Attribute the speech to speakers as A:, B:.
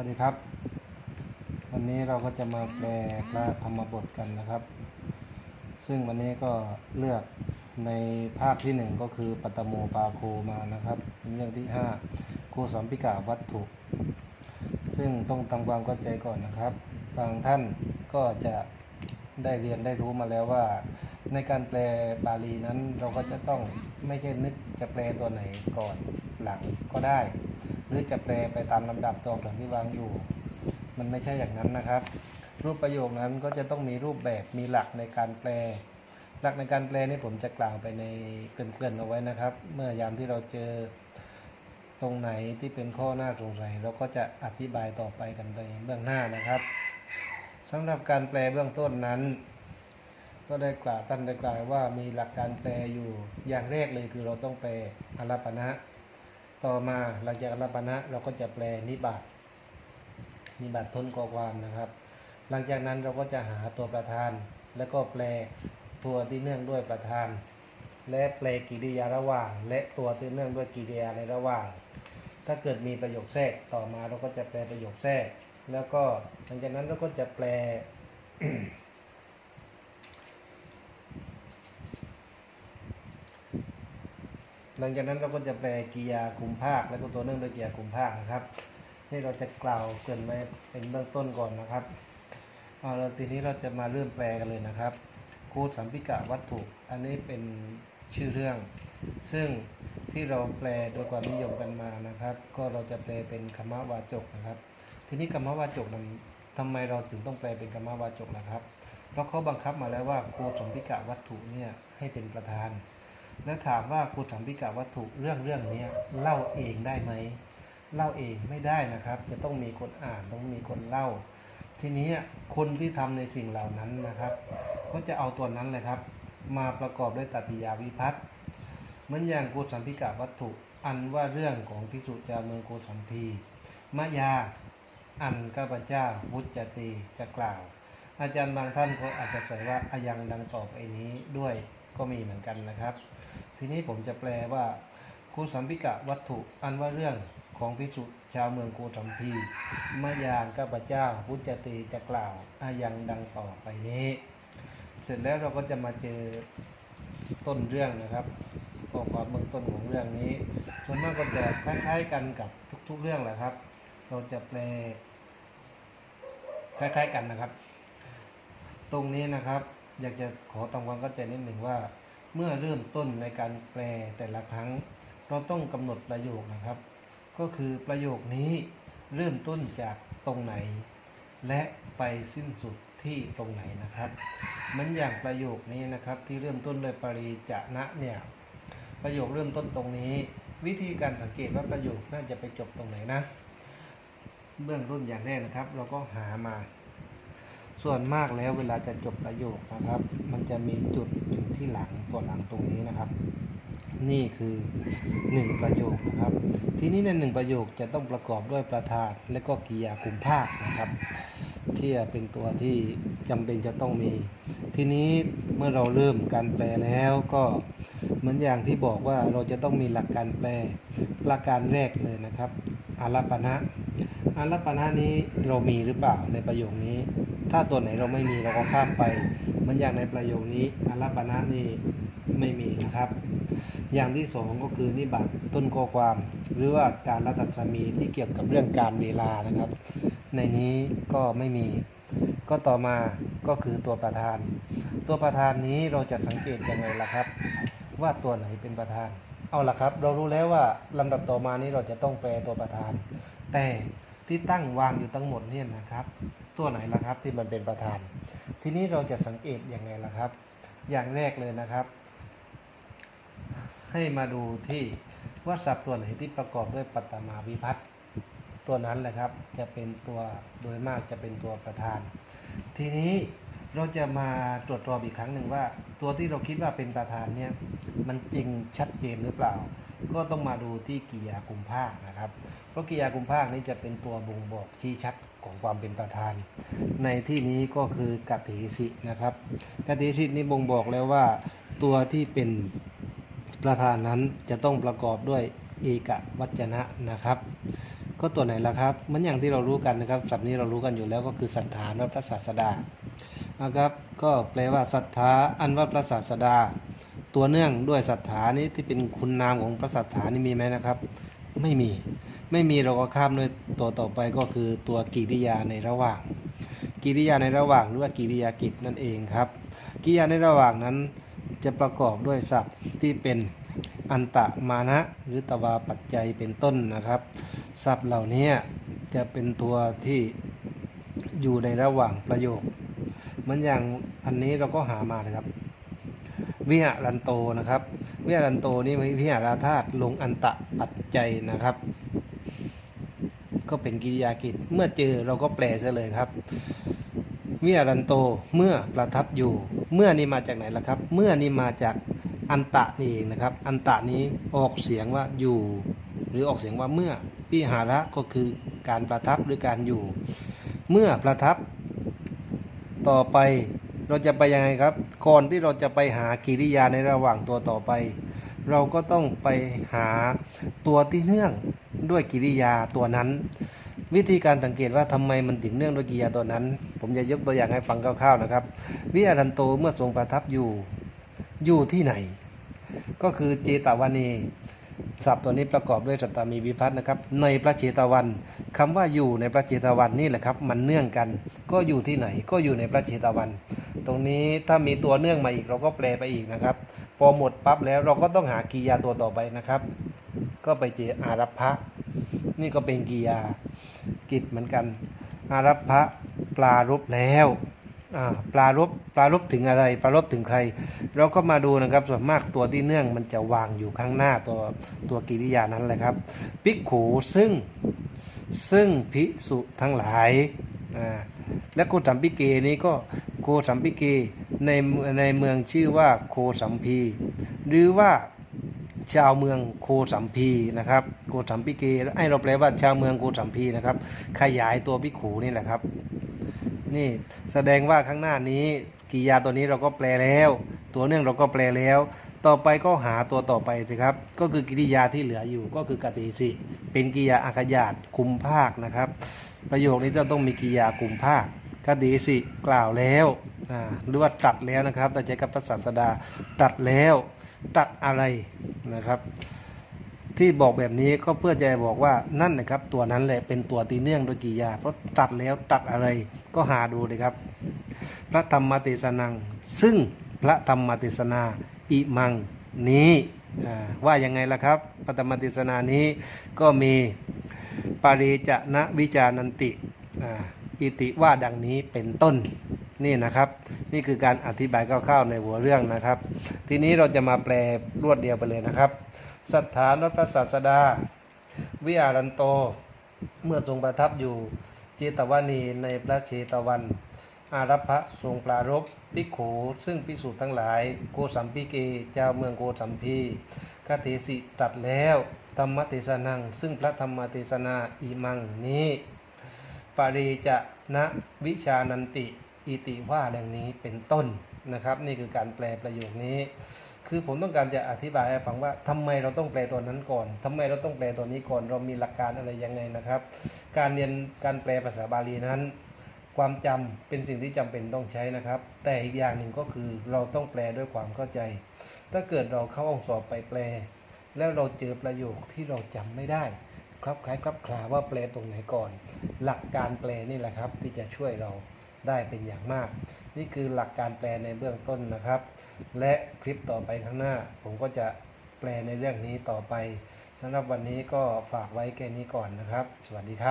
A: วัสดีครับ วันนี้เราก็จะมาแปลพระธรรมบทกันนะครับ ซึ่งวันนี้ก็เลือกในภาคที่หนึ่งก็คือปัตตโมปาโคมานะครับเรื่องที่ห้าคสอนพิกาวัตถุ ซึ่งต้องทำความเข้าใจก่อนนะครับ บางท่านก็จะได้เรียนได้รู้มาแล้วว่า ในการแปลบาลีนั้นเราก็จะต้องไม่ใช่นึกจะแปลตัวไหนก่อนหลังก็ได้ หรือจะแปลไปตามลำดับตัวอักษรที่วางอยู่ มันไม่ใช่อย่างนั้นนะครับ รูปประโยคนั้นก็จะต้องมีรูปแบบมีหลักในการแปล หลักในการแปลนี่ผมจะกล่าวไปในเกริ่อนๆเอาไว้นะครับ เมื่อยามที่เราเจอตรงไหนที่เป็นข้อหน้าสงสัยเราก็จะอธิบายต่อไปกันในเบื้องหน้านะครับสำหรับการแปลเบื้องต้นนั้น ก็ได้กล่าวท่านได้กล่าวว่ามีหลักการแปลอยู่อย่างแรกเลยคือเราต้องแปลอรัปนะ ต่อมาหลังจากอรัปนะเราก็จะแปลนิบาตนิบาตทนกอความนะครับ หลังจากนั้นเราก็จะหาตัวประธาน แล้วก็แปลตัวที่เนื่องด้วยประธาน และแปลกิริยาระหว่าง และตัวที่เนื่องด้วยกิริยาในระหว่าง ถ้าเกิดมีประโยคแทรกต่อมาเราก็จะแปลประโยคแทรก แล้วก็หลังจากนั้นเราก็จะแปล หลังจากนั้นเราก็จะแปลกิยาคุมภาค แล้วก็ตัวเนื่องด้วยกิยาคุมภาคนะครับนี่เราจะกล่าวเกินไว้เป็นเบื้องต้นก่อนนะครับเอาละทีนี้เราจะมาเริ่มแปลกันเลยนะครับโคดสัมพิกะวัตถุ อันนี้เป็นชื่อเรื่อง ซึ่งที่เราแปลโดยความนิยมกันมานะครับ ก็เราจะแปลเป็นคำวาจกนะครับ ทีนี้คำวาจกนั้นทำไมเราถึงต้องแปลเป็นคำวาจกนะครับ เพราะเขาบังคับมาแล้วว่าโคดสัมพิกะวัตถุเนี่ยให้เป็นประธาน และถามว่าคูดสัมพิกะวัตถุเรื่องเรื่องนี้เล่าเองได้ไหมเล่าเองไม่ได้นะครับ จะต้องมีคนอ่านต้องมีคนเล่า ทีนี้คนที่ทำในสิ่งเหล่านั้นนะครับ ก็จะเอาตัวนั้นเลยครับ มาประกอบด้วยตัติยาวิพัฒน์เหมือนอย่างโกสัมพิกาวัตถุ อันว่าเรื่องของพิสุจาเมืองโกสัมพีมายาอันข้าพเจ้าวุจตีจะกล่าว อาจารย์บางท่านก็อาจจะใส่ว่าอายังดังต่อไปนี้ด้วย ก็มีเหมือนกันนะครับ ทีนี้ผมจะแปลว่า คุสัมพิกะวัตถุอันว่าเรื่องของพิสุชาวเมืองโกสัมพีมายานข้าพเจ้าพุทธตีจะกล่าวอายังดังต่อไปนี้ เสร็จแล้วเราก็จะมาเจอต้นเรื่องนะครับข้อความเบื้องต้นของเรื่องนี้ ส่วนมากก็จะคล้ายๆกันกับทุกๆเรื่องแหละครับ เราจะแปล คล้ายๆกันนะครับ ตรงนี้นะครับ อยากจะขอทำความเข้าใจนิดหนึ่งว่า เมื่อเริ่มต้นในการแปลแต่ละครั้ง เราต้องกำหนดประโยคนะครับ ก็คือประโยคนี้เริ่มต้นจากตรงไหน และไปสิ้นสุดที่ตรงไหนนะครับมันอย่างประโยคนี้นะครับที่เริ่มต้นโดยปริจนะเนี่ยประโยคเริ่มต้นตรงนี้ วิธีการสังเกตว่าประโยคน่าจะไปจบตรงไหนนะ เบื้องต้นอย่างแรกนะครับ เราก็หามา ส่วนมากแล้วเวลาจะจบประโยคนะครับ มันจะมีจุดอยู่ที่หลังตัวหลังตรงนี้นะครับ นี่คือหนึ่งประโยคนะครับ ทีนี้ในหนึ่งประโยคจะต้องประกอบด้วยประธานและก็กริยาคุมภาคนะครับที่เป็นตัวที่จำเป็นจะต้องมี ทีนี้เมื่อเราเริ่มการแปลแล้วก็เหมือนอย่างที่บอกว่าเราจะต้องมีหลักการแปล หลักการแรกเลยนะครับอารัปปณะ อารัปปณะนี้เรามีหรือเปล่าในประโยคนี้ ถ้าตัวไหนเราไม่มีเราก็ข้ามไปเหมือนอย่างในประโยคนี้อารัปปณะนี่ไม่มีนะครับ อย่างที่สองก็คือนิบัติต้นข้อความ หรือว่าการรัตสมีที่เกี่ยวกับเรื่องการเวลานะครับ ในนี้ก็ไม่มี ก็ต่อมาก็คือตัวประธาน ตัวประธานนี้เราจะสังเกตยังไงล่ะครับ ว่าตัวไหนเป็นประธาน เอาล่ะครับ เรารู้แล้วว่าลำดับต่อมานี้เราจะต้องแปลตัวประธาน แต่ ที่ตั้งวางอยู่ทั้งหมดเนี่ยนะครับ ตัวไหนล่ะครับที่มันเป็นประธาน ทีนี้เราจะสังเกตยังไงล่ะครับ อย่างแรกเลยนะครับ ให้มาดูที่ว่าศัพท์ตัวไหนที่ประกอบด้วยปัตตมาวิพัตตัวนั้นแหละครับจะเป็นตัวโดยมากจะเป็นตัวประธาน ทีนี้ เราจะมาตรวจสอบอีกครั้งหนึ่งว่า ตัวที่เราคิดว่าเป็นประธานเนี่ยมันจริงชัดเจนหรือเปล่า ก็ต้องมาดูที่กิริยากุมภาคนะครับ เพราะกิริยากุมภาคนี้จะเป็นตัวบ่งบอกชี้ชัดของความเป็นประธาน ในที่นี้ก็คือกติสินะครับกติสินี้บ่งบอกแล้วว่า ตัวที่เป็นประธานนั้นจะต้องประกอบด้วยเอกวัจนะนะครับ ก็ตัวไหนล่ะครับ มันอย่างที่เรารู้กันนะครับศัพท์นี้เรารู้กันอยู่แล้วก็คือศรัทธาว่าพระศาสดา นะครับก็แปลว่าศรัทธาอันว่าพระศาสดา ตัวเนื่องด้วยศรัทธานี้ที่เป็นคุณนามของพระศาสนานี่มีไหมนะครับ ไม่มีไม่มีเราก็ข้ามด้วยตัวต่อไปก็คือตัวกิริยาในระหว่าง กิริยาในระหว่างหรือว่ากิริยากิจนั่นเองครับ กิริยาในระหว่างนั้นจะประกอบด้วยศัพท์ที่เป็นอันตะมานะหรือตวาปัจจัยเป็นต้นนะครับศัพท์เหล่านี้จะเป็นตัวที่อยู่ในระหว่างประโยค เหมือนอย่างอันนี้เราก็หามานะครับ วิหารันโตนะครับ วิหารันโตนี่วิหาราธาตุลงอันตะปัจจัยนะครับ ก็เป็นกิริยากิจ เมื่อเจอเราก็แปลซะเลยครับ วิหารันโตเมื่อประทับอยู่ เมื่อนี้มาจากไหนล่ะครับ เมื่อนี้มาจากอันตะนี่เองนะครับ อันตะนี้ออกเสียงว่าอยู่ หรือออกเสียงว่าเมื่อวิหาระก็คือการประทับหรือการอยู่ เมื่อประทับ ต่อไปเราจะไปยังไงครับ ก่อนที่เราจะไปหากิริยาในระหว่างตัวต่อไป เราก็ต้องไปหาตัวที่เนื่องด้วยกิริยาตัวนั้น วิธีการสังเกตว่าทำไมมันถึงเนื่องด้วยกิริยาตัวนั้น ผมจะยกตัวอย่างให้ฟังคร่าวๆนะครับ วิอารันโตเมื่อทรงประทับอยู่อยู่ที่ไหน ก็คือเจตวานี ศัพท์ตัวนี้ประกอบด้วยสัตตามีวิพัฒน์นะครับ ในพระเจตวันคำว่าอยู่ในพระเจตวันนี่แหละครับ มันเนื่องกัน ก็อยู่ที่ไหนก็อยู่ในพระเจตวัน ตรงนี้ถ้ามีตัวเนื่องมาอีกเราก็แปลไปอีกนะครับ พอหมดปั๊บแล้วเราก็ต้องหากิยาตัวต่อไปนะครับ ก็ไปเจออารัพะนี่ก็เป็นกิยากิจเหมือนกัน อารัพะปลารบแล้ว ปลารบปลารบถึงอะไร ปลารบถึงใคร เราก็มาดูนะครับส่วนมากตัวที่เนื่องมันจะวางอยู่ข้างหน้าตัวตัวกิริยานั้นแหละครับปิกขูซึ่งซึ่งภิกษุทั้งหลายและโกสัมปิเกนี้ก็โกสัมปิเกในในเมืองชื่อว่าโคสัมพี หรือว่าชาวเมืองโคสัมพีนะครับโกสัมปิเกให้เราแปลว่าชาวเมืองโกสัมพีนะครับ ขยายตัวพิขูนี่แหละครับ นี่แสดงว่าข้างหน้านี้กิริยาตัวนี้เราก็แปลแล้ว ตัวเนื่องเราก็แปลแล้ว ต่อไปก็หาตัวต่อไปสิครับ ก็คือกิริยาที่เหลืออยู่ก็คือกติสิ เป็นกิริยาอาขยาตคุมภาคนะครับ ประโยคนี้จะต้องมีกิริยาคุมภาคกติสิกล่าวแล้วหรือว่าตัดแล้วนะครับแต่ใช้กับพระศาสดาตัดแล้วตัดอะไรนะครับ ที่บอกแบบนี้ก็เพื่อจะบอกว่านั่นนะครับ ตัวนั้นแหละเป็นตัวตีเนื่องโดยกิยา เพราะตัดแล้วตัดอะไรก็หาดูเลยครับ พระธรรมเทศนัง ซึ่งพระธรรมเทศนาอิมังนี้อ่าว่ายังไงล่ะครับพระธรรมเทศนานี้ก็มีปาริจนะวิจานันติอิติว่าดังนี้เป็นต้นนี่นะครับ นี่คือการอธิบายคร่าวๆในหัวเรื่องนะครับ ทีนี้เราจะมาแปลรวดเดียวไปเลยนะครับ สถานพระศาสดา วิอารันโต เมื่อทรงประทับอยู่เจตวานีในพระเชตวัน อารัพะทรงปรารบภิกขูซึ่งภิกษุทั้งหลาย โกสัมพิเกเจ้าเมืองโกสัมพีคาเทสิตรัสแล้วธรรมเทศนัง ซึ่งพระธรรมเทศนาอิมังนี้ปาริจะนะวิชานันติ อิติว่าดังนี้เป็นต้นนะครับ นี่คือการแปลประโยคนี้ คือผมต้องการจะอธิบายให้ฟังว่าทำไมเราต้องแปลตัวนั้นก่อนทำไมเราต้องแปลตัวนี้ก่อน เรามีหลักการอะไรยังไงนะครับ การเรียนการแปลภาษาบาลีนั้น ความจำเป็นสิ่งที่จำเป็นต้องใช้นะครับ แต่อีกอย่างหนึ่งก็คือเราต้องแปลด้วยความเข้าใจ ถ้าเกิดเราเข้าห้องสอบไปแปล แล้วเราเจอประโยคที่เราจำไม่ได้ครับคล้ายครับคลาว่าแปลตรงไหนก่อน หลักการแปลนี่แหละครับ ที่จะช่วยเราได้เป็นอย่างมาก นี่คือหลักการแปลในเบื้องต้นนะครับ และคลิปต่อไปข้างหน้า ผมก็จะแปลในเรื่องนี้ต่อไปสำหรับวันนี้ก็ฝากไว้แค่นี้ก่อนนะครับ สวัสดีครับ